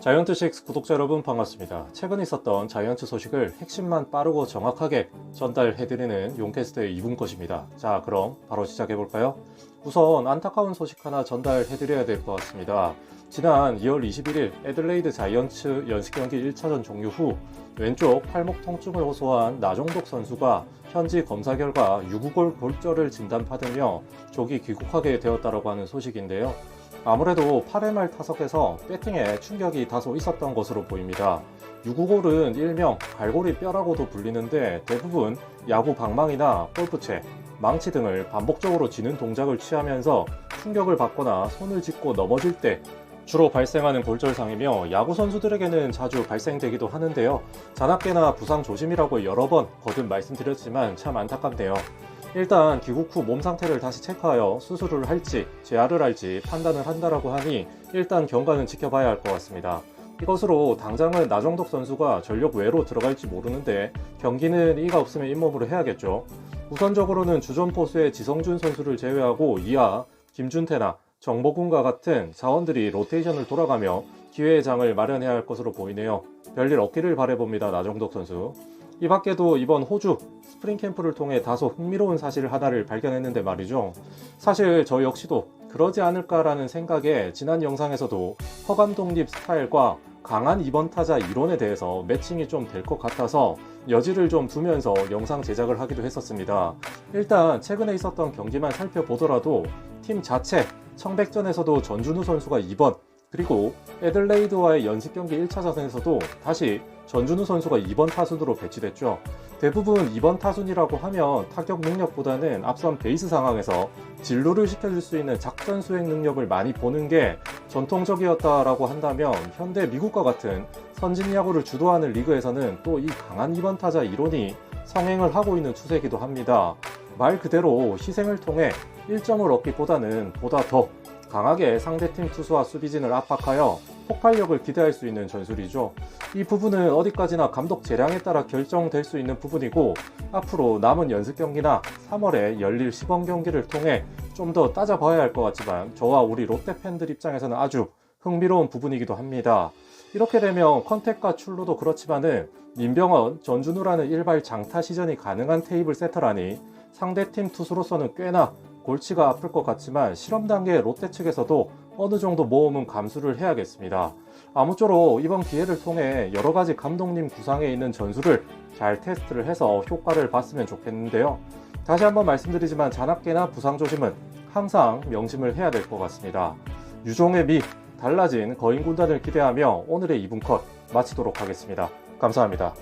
자이언트6 구독자 여러분 반갑습니다. 최근 있었던 자이언트 소식을 핵심만 빠르고 정확하게 전달해드리는 용캐스트의 2분 것입니다. 자, 그럼 바로 시작해볼까요? 우선 안타까운 소식 하나 전달해드려야 될 것 같습니다. 지난 2월 21일 애들레이드 자이언츠 연습 경기 1차전 종료 후 왼쪽 팔목 통증을 호소한 나종독 선수가 현지 검사 결과 유구골 골절을 진단받으며 조기 귀국하게 되었다고 하는 소식인데요. 아무래도 8회 말 타석에서 배팅에 충격이 다소 있었던 것으로 보입니다. 유구골은 일명 갈고리 뼈라고도 불리는데 대부분 야구 방망이나 골프채, 망치 등을 반복적으로 쥐는 동작을 취하면서 충격을 받거나 손을 짚고 넘어질 때 주로 발생하는 골절상이며 야구 선수들에게는 자주 발생되기도 하는데요. 자나깨나 부상 조심이라고 여러 번 거듭 말씀드렸지만 참 안타깝네요. 일단 귀국 후 몸 상태를 다시 체크하여 수술을 할지 재활을 할지 판단을 한다라고 하니 일단 경과는 지켜봐야 할 것 같습니다. 이것으로 당장은 나정덕 선수가 전력 외로 들어갈지 모르는데 경기는 이가 없으면 잇몸으로 해야겠죠. 우선적으로는 주전 포수의 지성준 선수를 제외하고 이하 김준태나 정보군과 같은 자원들이 로테이션을 돌아가며 기회의 장을 마련해야 할 것으로 보이네요. 별일 없기를 바래봅니다. 나정덕 선수. 이 밖에도 이번 호주 스프링 캠프를 통해 다소 흥미로운 사실 하나를 발견했는데 말이죠. 사실 저 역시도 그러지 않을까라는 생각에 지난 영상에서도 허감 독립 스타일과 강한 2번 타자 이론에 대해서 매칭이 좀 될 것 같아서 여지를 좀 두면서 영상 제작을 하기도 했었습니다. 일단 최근에 있었던 경기만 살펴보더라도 팀 자체 청백전에서도 전준우 선수가 2번 그리고 애들레이드와의 연습 경기 1차전에서도 다시 전준우 선수가 2번 타순으로 배치됐죠. 대부분 2번 타순이라고 하면 타격 능력보다는 앞선 베이스 상황에서 진루를 시켜줄 수 있는 작전 수행 능력을 많이 보는 게 전통적이었다라고 한다면 현대 미국과 같은 선진 야구를 주도하는 리그에서는 또 이 강한 2번 타자 이론이 성행을 하고 있는 추세이기도 합니다. 말 그대로 희생을 통해 1점을 얻기보다는 보다 더 강하게 상대팀 투수와 수비진을 압박하여 폭발력을 기대할 수 있는 전술이죠. 이 부분은 어디까지나 감독 재량에 따라 결정될 수 있는 부분이고 앞으로 남은 연습 경기나 3월에 열릴 시범 경기를 통해 좀 더 따져봐야 할 것 같지만 저와 우리 롯데 팬들 입장에서는 아주 흥미로운 부분이기도 합니다. 이렇게 되면 컨택과 출루도 그렇지만은 민병헌, 전준우라는 일발 장타 시전이 가능한 테이블 세터라니 상대팀 투수로서는 꽤나 골치가 아플 것 같지만 실험 단계 롯데 측에서도 어느 정도 모험은 감수를 해야겠습니다. 아무쪼록 이번 기회를 통해 여러 가지 감독님 구상에 있는 전술을 잘 테스트를 해서 효과를 봤으면 좋겠는데요. 다시 한번 말씀드리지만 잔악계나 부상 조심은 항상 명심을 해야 될 것 같습니다. 유종의 미, 달라진 거인 군단을 기대하며 오늘의 2분 컷 마치도록 하겠습니다. 감사합니다.